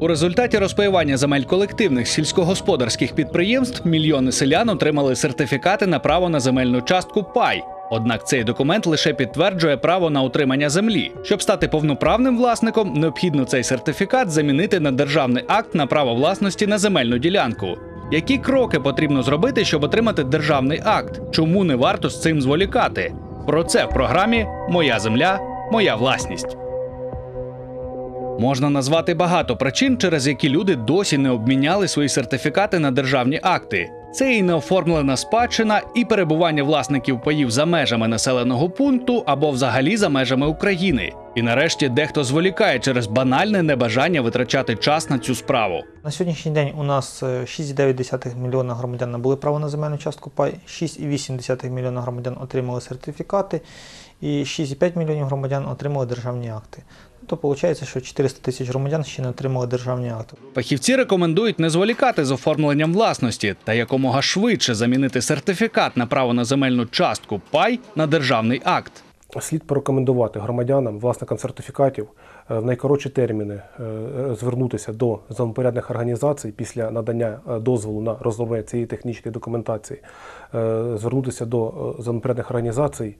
У результаті розпаювання земель колективних сільськогосподарських підприємств мільйони селян отримали сертифікати на право на земельну частку пай. Однак цей документ лише підтверджує право на утримання землі. Щоб стати повноправним власником, необхідно цей сертифікат замінити на державний акт на право власності на земельну ділянку. Які кроки потрібно зробити, щоб отримати державний акт? Чому не варто з цим зволікати? Про це в програмі Моя земля, моя власність. Можна назвати багато причин, через які люди досі не обміняли свої сертифікати на державні акти. Це і неоформлена спадщина, і перебування власників паїв за межами населеного пункту або взагалі за межами України. І нарешті дехто зволікає через банальне небажання витрачати час на цю справу. На сьогоднішній день у нас е, 6,9 мільйона громадян набули право на земельну частку пай, 6,8 мільйона громадян отримали сертифікати і 6,5 мільйонів громадян отримали державні акти. Тобто виходить, що 400 тисяч громадян ще не отримали державні акти. Фахівці рекомендують не зволікати з оформленням власності та якомога швидше замінити сертифікат на право на земельну частку пай на державний акт. Слід порекомендувати громадянам, власникам сертифікатів е, в найкоротші терміни е, звернутися до законопорядних організацій після надання е, дозволу на розроблення цієї технічної документації, е, звернутися до е, організацій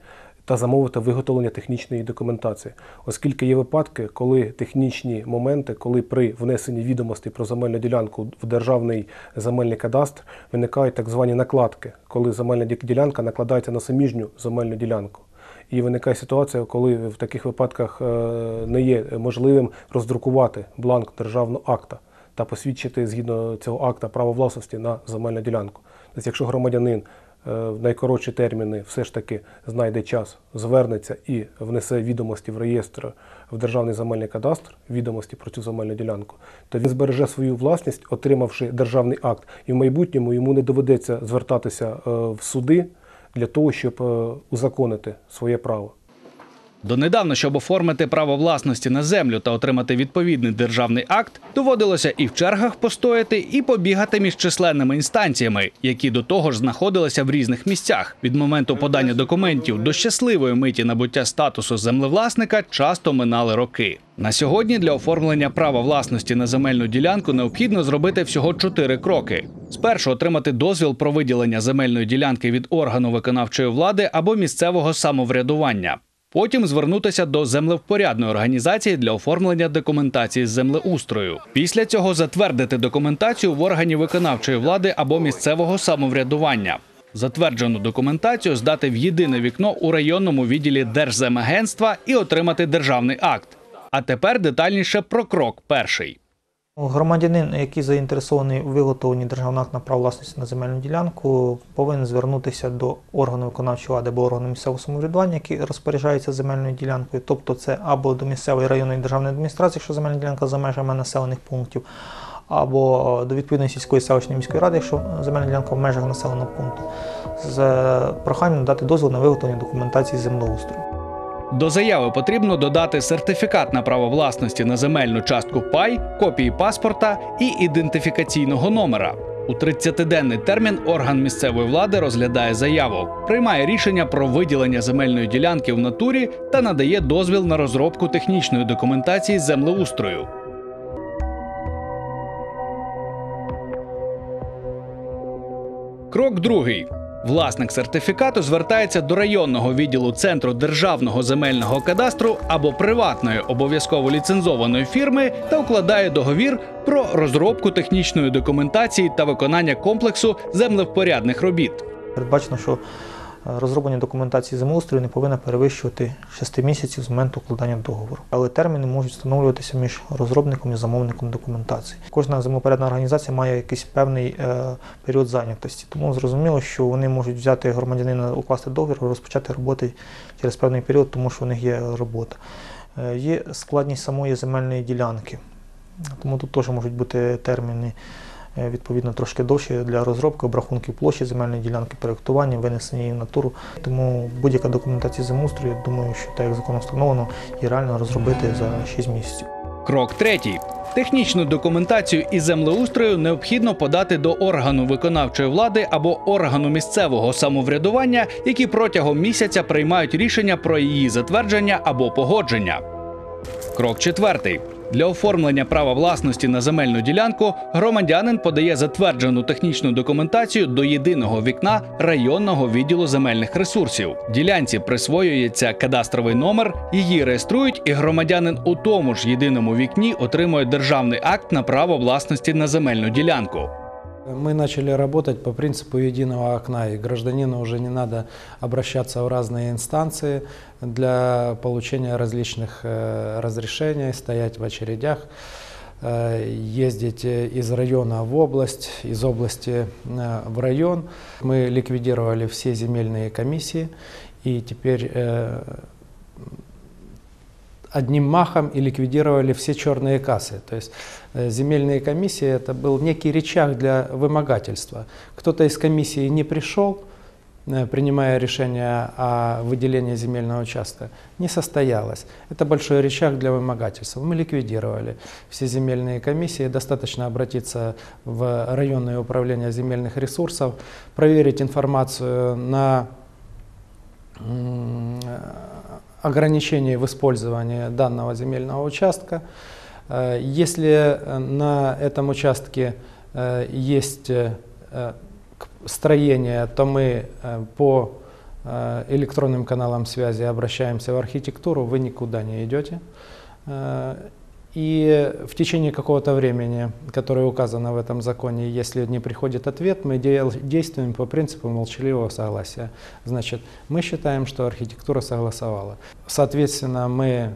та замовити виготовлення технічної документації, оскільки є випадки, коли технічні моменти, коли при внесенні відомостей про земельну ділянку в державний земельний кадастр виникають так звані накладки, коли земельна ділянка накладається на суміжню земельну ділянку. І виникає ситуація, коли в таких випадках е, не є можливим роздрукувати бланк державного акта та посвідчити згідно цього акта право власності на земельну ділянку. Тобто, якщо громадянин в найкоротші терміни все ж таки знайде час, звернеться і внесе відомості в реєстр в державний земельний кадастр, відомості про цю земельну ділянку, то він збереже свою власність, отримавши державний акт, і в майбутньому йому не доведеться звертатися е, в суди для того, щоб е, узаконити своє право. Донедавна, щоб оформити право власності на землю та отримати відповідний державний акт, доводилося і в чергах постояти, і побігати між численними інстанціями, які до того ж знаходилися в різних місцях. Від моменту подання документів до щасливої миті набуття статусу землевласника часто минали роки. На сьогодні для оформлення права власності на земельну ділянку необхідно зробити всього чотири кроки: спершу отримати дозвіл про виділення земельної ділянки від органу виконавчої влади або місцевого самоврядування. Потім звернутися до землевпорядної організації для оформлення документації з землеустрою. Після цього затвердити документацію в органі виконавчої влади або місцевого самоврядування. Затверджену документацію здати в єдине вікно у районному відділі Держземагентства і отримати державний акт. А тепер детальніше про крок перший. Громадянин, який заінтересований у виготовленні державного акта на власності на земельну ділянку, повинен звернутися до органу виконавчої влади або органу місцевого самоврядування, який розпоряджається земельною ділянкою. Тобто це або до місцевої районної державної адміністрації, якщо земельна ділянка за межами населених пунктів, або до відповідної сільської селищної міської ради, якщо земельна ділянка в межах населеного пункту, з проханням надати дозвіл на виготовлення документації землеустрою. До заяви потрібно додати сертифікат на право власності на земельну частку пай, копії паспорта і ідентифікаційного номера. У 30-денний термін орган місцевої влади розглядає заяву, приймає рішення про виділення земельної ділянки в натурі та надає дозвіл на розробку технічної документації землеустрою. Крок другий. Власник сертифікату звертається до районного відділу Центру державного земельного кадастру або приватної обов'язково ліцензованої фірми та укладає договір про розробку технічної документації та виконання комплексу землевпорядних робіт. Передбачено, що розроблення документації землеустрою не повинно перевищувати 6 місяців з моменту укладання договору. Але терміни можуть встановлюватися між розробником і замовником документації. Кожна землепорядна організація має якийсь певний е, період зайнятості. Тому зрозуміло, що вони можуть взяти громадянина, укласти договір, розпочати роботи через певний період, тому що у них є робота. Е, є складність самої земельної ділянки. Тому тут теж можуть бути терміни відповідно трошки довші для розробки обрахунків площі земельної ділянки, проєктування, винесення її в натуру. Тому будь-яка документація землеустрою, думаю, що так як законом встановлено, є реально розробити за 6 місяців. Крок третій. Технічну документацію із землеустрою необхідно подати до органу виконавчої влади або органу місцевого самоврядування, які протягом місяця приймають рішення про її затвердження або погодження. Крок четвертий. Для оформлення права власності на земельну ділянку громадянин подає затверджену технічну документацію до єдиного вікна районного відділу земельних ресурсів. Ділянці присвоюється кадастровий номер, її реєструють, і громадянин у тому ж єдиному вікні отримує державний акт на право власності на земельну ділянку. Мы начали работать по принципу единого окна, и гражданину уже не надо обращаться в разные инстанции для получения различных э, разрешений, стоять в очередях, э, ездить э, из района в область, из области в район. Мы ликвидировали все земельные комиссии, и теперь одним махом и ликвидировали все черные кассы. То есть э, земельные комиссии это был некий рычаг для вымогательства. Кто-то из комиссии не пришел, э, принимая решение о выделении земельного участка, не состоялось. Это большой рычаг для вымогательства. Мы ликвидировали все земельные комиссии. Достаточно обратиться в районное управление земельных ресурсов, проверить информацию на ограничений в использовании данного земельного участка. Э, Если э, на этом участке э, есть строение, то мы по электронным каналам связи обращаемся в архитектуру, вы никуда не идете. И в течение какого-то времени, которое указано в этом законе, если не приходит ответ, мы действуем по принципу молчаливого согласия. Значит, мы считаем, что архитектура согласовала. Соответственно, мы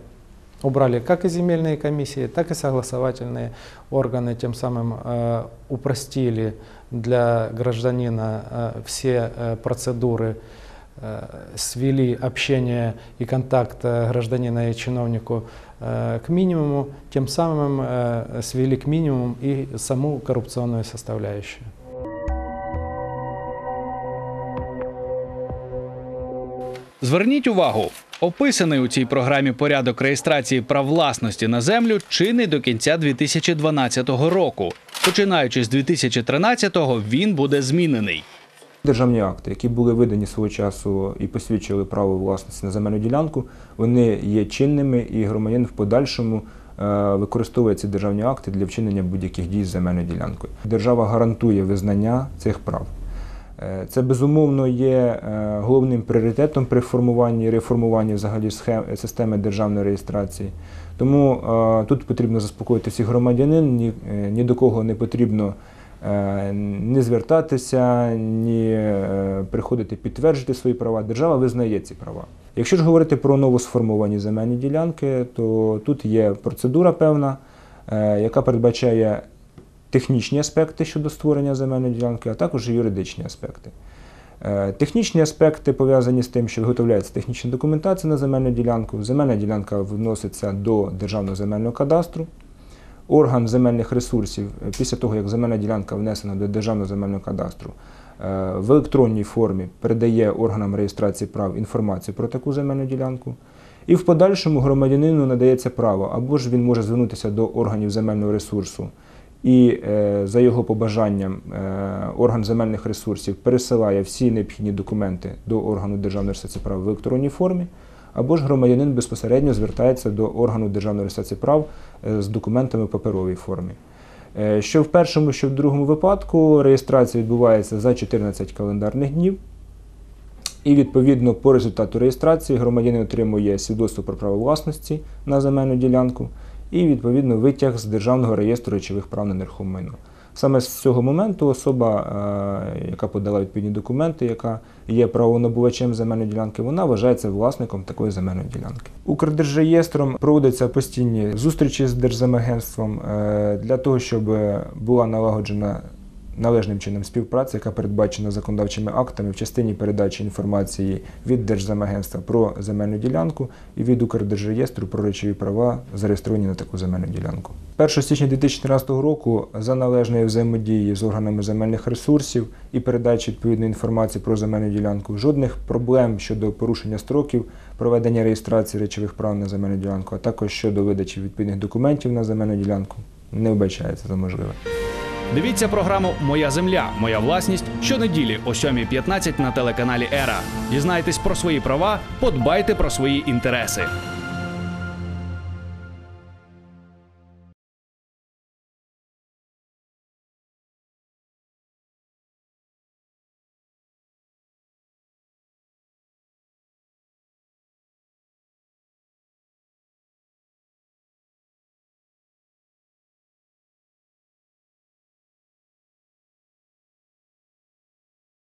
убрали как и земельные комиссии, так и согласовательные органы, тем самым э, упростили для гражданина э, все э, процедуры, э, свели общение и контакт э, гражданина и чиновнику к минимуму, тем самым э, свели к минимуму и саму коррупционную составляющую. Зверніть увагу, описаний у цій програмі порядок реєстрації прав власності на землю чинний до кінця 2012 року. Починаючи з 2013-го, він буде змінений. Державні акти, які були видані свого часу і посвідчили право власності на земельну ділянку, вони є чинними, і громадянин в подальшому е, використовує ці державні акти для вчинення будь-яких дій з земельною ділянкою. Держава гарантує визнання цих прав. Е, Це безумовно є е, головним пріоритетом при формуванні і реформуванні взагалі схем системи державної реєстрації. Тому тут потрібно заспокоїти всіх громадянин, ні, ні до кого не потрібно не звертатися, ні е, приходити підтверджувати свої права. Держава визнає ці права. Якщо ж говорити про новосформовані земельні ділянки, то тут є процедура певна, е, яка передбачає технічні аспекти щодо створення земельної ділянки, а також юридичні аспекти. Е, Технічні аспекти пов'язані з тим, що виготовляється технічна документація на земельну ділянку. Земельна ділянка вноситься до Державного земельного кадастру. Орган земельних ресурсів, е, після того, як земельна ділянка внесена до Державного земельного кадастру, е, в електронній формі передає органам реєстрації прав інформацію про таку земельну ділянку. І в подальшому громадянину надається право, або ж він може звернутися до органів земельного ресурсу, і е, за його побажанням орган земельних ресурсів пересилає всі необхідні документи до органу державної реєстрації прав в електронній формі, або ж громадянин безпосередньо звертається до органу державної реєстрації прав е, з документами в паперовій формі. Е, Що в першому, що в другому випадку реєстрація відбувається за 14 календарних днів. І відповідно по результату реєстрації громадянин отримує свідоцтво про право власності на земельну ділянку і відповідно витяг з державного реєстру речових прав на нерухоме майно. Саме з цього моменту особа, е, яка подала відповідні документи, яка є правонабувачем земельної ділянки, вона вважається власником такої земельної ділянки. Укрдержреєстром проводяться постійні зустрічі з Держземагентством е, для того, щоб була налагоджена належним чином співпраця, яка передбачена законодавчими актами в частині передачі інформації від Держземагентства про земельну ділянку і від Укрдержреєстру про речові права, зареєстровані на таку земельну ділянку. 1 січня 2014 року за належної взаємодії з органами земельних ресурсів і передачі відповідної інформації про земельну ділянку жодних проблем щодо порушення строків проведення реєстрації речових прав на земельну ділянку, а також щодо видачі відповідних документів на земельну ділянку не вбачається за можливе. Дивіться програму Моя земля, моя власність щонеділі о 7.15 на телеканалі Ера. Дізнайтесь про свої права, подбайте про свої інтереси.